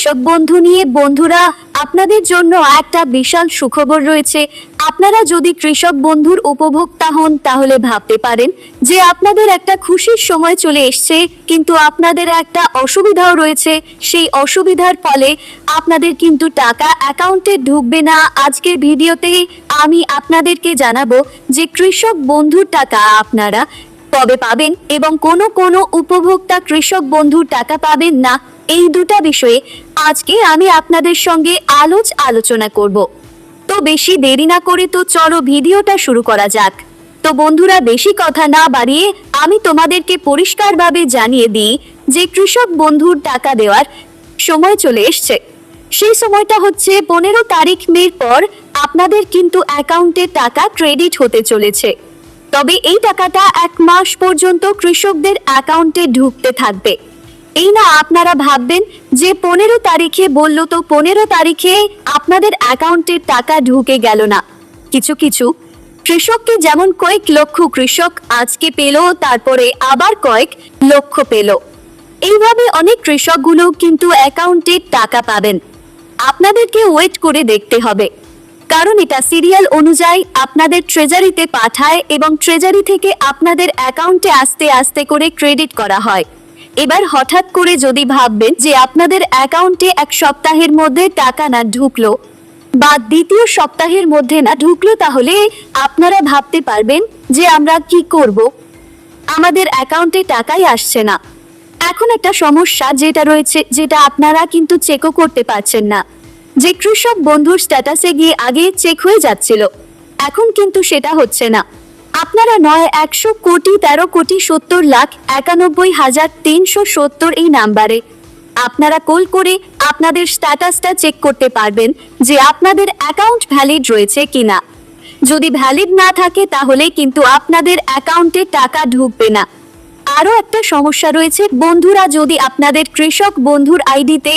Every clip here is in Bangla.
কৃষক বন্ধু নিয়ে, বন্ধুরা, আপনাদের জন্য একটা বিশাল সুখবর রয়েছে। আপনারা যদি কৃষক বন্ধুর উপভোক্তা হন, তাহলে ভাবতে পারেন যে আপনাদের একটা খুশির সময় চলে এসছে, কিন্তু আপনাদের একটা অসুবিধাও রয়েছে। সেই অসুবিধার ফলে আপনাদের কিন্তু টাকা অ্যাকাউন্টে ঢুকবে না। আজকের ভিডিওতে আমি আপনাদেরকে জানাব যে কৃষক বন্ধুর টাকা আপনারা কবে পাবেন এবং কোন কোন উপভোক্তা কৃষক বন্ধুর টাকা পাবেন না, এই দুটা বিষয়ে আজকে আমি আপনাদের সঙ্গে আলোচ আলোচনা করব। তো বেশি দেরি না করে তো চলো ভিডিওটা শুরু করা যাক। তো বন্ধুরা, বেশি কথা না বাড়িয়ে আমি তোমাদেরকে পরিষ্কারভাবে জানিয়ে দিই যে কৃষক বন্ধুর টাকা দেওয়ার সময় চলে এসছে। সেই সময়টা হচ্ছে পনেরো তারিখ মের পর আপনাদের কিন্তু অ্যাকাউন্টে টাকা ক্রেডিট হতে চলেছে। তবে এই টাকাটা এক মাস পর্যন্ত কৃষকদের অ্যাকাউন্টে ঢুকতে থাকবে। এই না আপনারা ভাববেন যে পনেরো তারিখে বলল তো পনেরো তারিখে আপনাদের অ্যাকাউন্টে টাকা ঢুকে গেল না। কিছু কিছু কৃষককে যেমন কয়েক লক্ষ কৃষক আজকে পেল, তারপরে আবার কয়েক লক্ষ পেল। এইভাবে অনেক কৃষকগুলো কিন্তু অ্যাকাউন্টে টাকা পাবেন। আপনাদেরকে ওয়েট করে দেখতে হবে। কারণ এটা সিরিয়াল অনুযায়ী আপনাদের ট্রেজারিতে পাঠায় এবং ট্রেজারি থেকে আপনাদের অ্যাকাউন্টে আস্তে আস্তে করে ক্রেডিট করা হয়। এবার হঠাৎ করে যদি ভাববেন যে আপনাদের অ্যাকাউন্টে এক সপ্তাহের মধ্যে টাকা না ঢুকলো বা দ্বিতীয় সপ্তাহের মধ্যে না ঢুকলো, তাহলে আপনারা ভাবতে পারবেন যে আমরা কি করব। আমাদের অ্যাকাউন্টে টাকাই আসছে না। এখন একটা সমস্যা যেটা রয়েছে, যেটা আপনারা কিন্তু চেকও করতে পারছেন না। যে কৃষক বন্ধুর স্ট্যাটাসে গিয়ে আগে চেক হয়ে যাচ্ছিল, এখন কিন্তু সেটা হচ্ছে না। আপনারা নয়, একশো কোটি, তেরো কোটি, সত্তর লাখ, একানব্বই হাজার, তিনশো সত্তর এই নাম্বারে। আপনারা কল করে আপনাদের স্ট্যাটাসটা চেক করতে পারবেন যে আপনাদের অ্যাকাউন্ট ভ্যালিড রয়েছে কিনা। যদি ভ্যালিড না থাকে, তাহলে কিন্তু আপনাদের অ্যাকাউন্টে টাকা ঢুকবে না। আরও একটা সমস্যা রয়েছে, বন্ধুরা যদি আপনাদের কৃষক বন্ধুর আইডিতে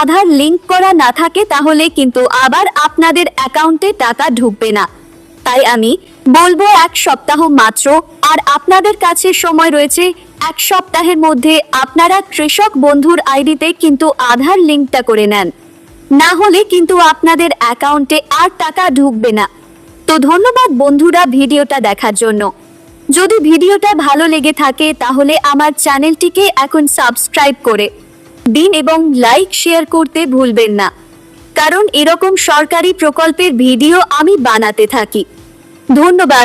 আধার লিংক করা না থাকে তাহলে কিন্তু আবার আপনাদের অ্যাকাউন্টে টাকা ঢুকবে না। তাই আমি বলব এক সপ্তাহ মাত্র, আর আপনাদের কাছে সময় রয়েছে এক সপ্তাহের মধ্যে আপনারা কৃষক বন্ধুর আইডিতে কিন্তু আধার লিঙ্কটা করে নেন। না হলে কিন্তু আপনাদের অ্যাকাউন্টে আর টাকা ঢুকবে না। তো ধন্যবাদ বন্ধুরা ভিডিওটা দেখার জন্য। যদি ভিডিওটা ভালো লেগে থাকে তাহলে আমার চ্যানেলটিকে এখন সাবস্ক্রাইব করে দিন এবং লাইক, শেয়ার করতে ভুলবেন না। কারণ এরকম সরকারি প্রকল্পের ভিডিও আমি বানাতে থাকি। ধন্যবাদ।